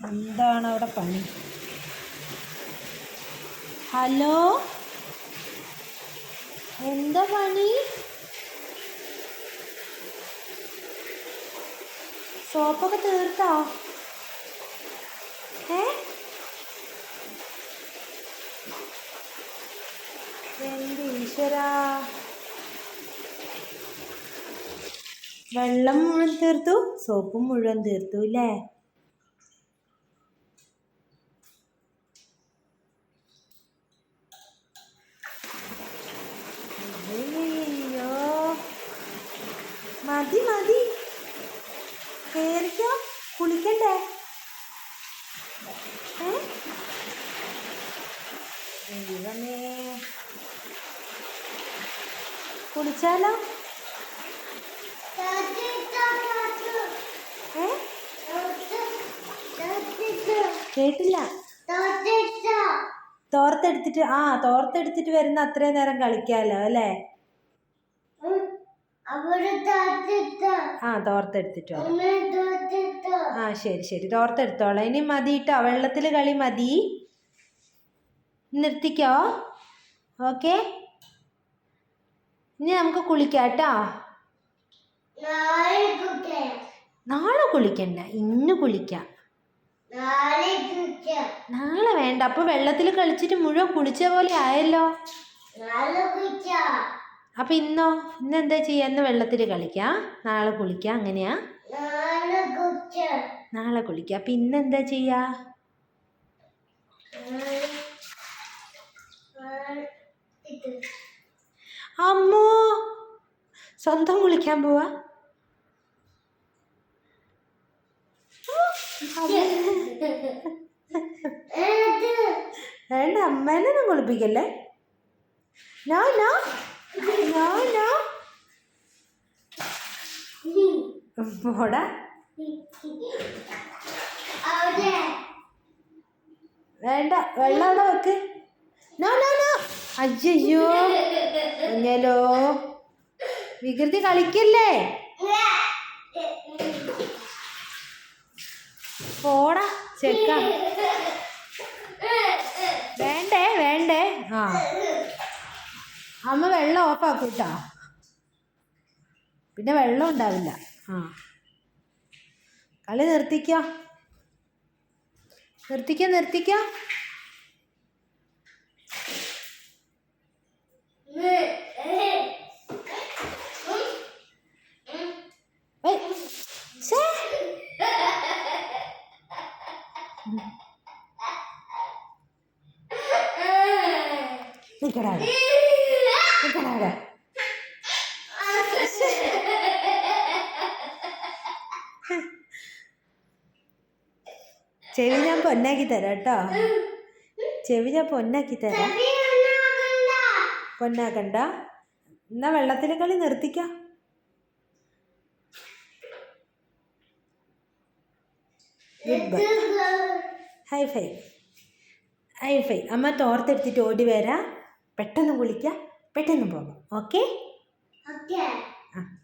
എന്താണ് അവിടെ പണി? ഹലോ? എന്താ പണി? സോപ്പൊക്കെ തീർത്തോ? ഏ എന്ത് ഈശ്വരാ? വെള്ളം മുഴുവൻ തീർത്തു സോപ്പും മുഴുവൻ തീർത്തു അല്ലേ അയ്യോ മതി മതി. കേറിക്കോ കുളിക്കണ്ടേ? ദൈവമേ. കുളിച്ചാലോ? കേട്ടില്ല. തോർത്തെടുത്തിട്ട് ആ തോർത്തെടുത്തിട്ട് വരുന്ന അത്രയും നേരം കളിക്കാലോ അല്ലേ? ആ തോർത്തെടുത്തിട്ടോ. ആ ശരി ശരി. തോർത്തെടുത്തോളാം. ഇനി മതി കേട്ടോ വെള്ളത്തിൽ കളി മതി. നിർത്തിക്കോ? ഓക്കെ. ഇനി നമുക്ക് കുളിക്കാം കേട്ടോ. നാളെ കുളിക്കണ്ട. ഇന്ന് കുളിക്കാം. നാളെ വേണ്ട. അപ്പൊ വെള്ളത്തിൽ കളിച്ചിട്ട് മുഴുവൻ കുളിച്ച പോലെ ആയല്ലോ. അപ്പൊ ഇന്നോ? ഇന്ന് എന്താ ചെയ്യാ? ഇന്ന് വെള്ളത്തിൽ കളിക്കാം? നാളെ കുളിക്കാം? അങ്ങനെയാ? നാളെ കുളിക്കാം. അപ്പൊ ഇന്ന് എന്താ ചെയ്യാ? അമ്മോ! സ്വന്തം കുളിക്കാൻ പോവാ? വേണ്ട അമ്മേനെ കുളിപ്പിക്കല്ലേ? നോ നോ പോടാ. വേണ്ട വെള്ളം അവിടെ വെക്ക്. No no no. അയ്യോ കുഞ്ഞലോ. വികൃതി കളിക്കല്ലേ? പോടാ ചെക്ക. വേണ്ടേ വേണ്ടേ. ആ. അമ്മ വെള്ളം ഓഫാക്കും കേട്ടോ പിന്നെ വെള്ളം ഉണ്ടാവില്ല. ആ. കളി നിർത്തിക്കോ. നിർത്തിക്കോ നിർത്തിക്കോ. ഏയ്, അവിടെ. ചെവി ഞാൻ പൊന്നാക്കി തരാം കേട്ടോ. ചെവി ഞാൻ പൊന്നാക്കി തരാം. പൊന്നാക്കണ്ട. എന്നാ വെള്ളത്തിൽ കളി നിർത്തിക്കാം. Goodbye high five high five അമ്മ തോർത്തെടുത്തിട്ട് ഓടി വരാം. പെട്ടെന്ന് കുളിക്കാം പെട്ടെന്ന് പോകാം. ഓക്കെ? ആ.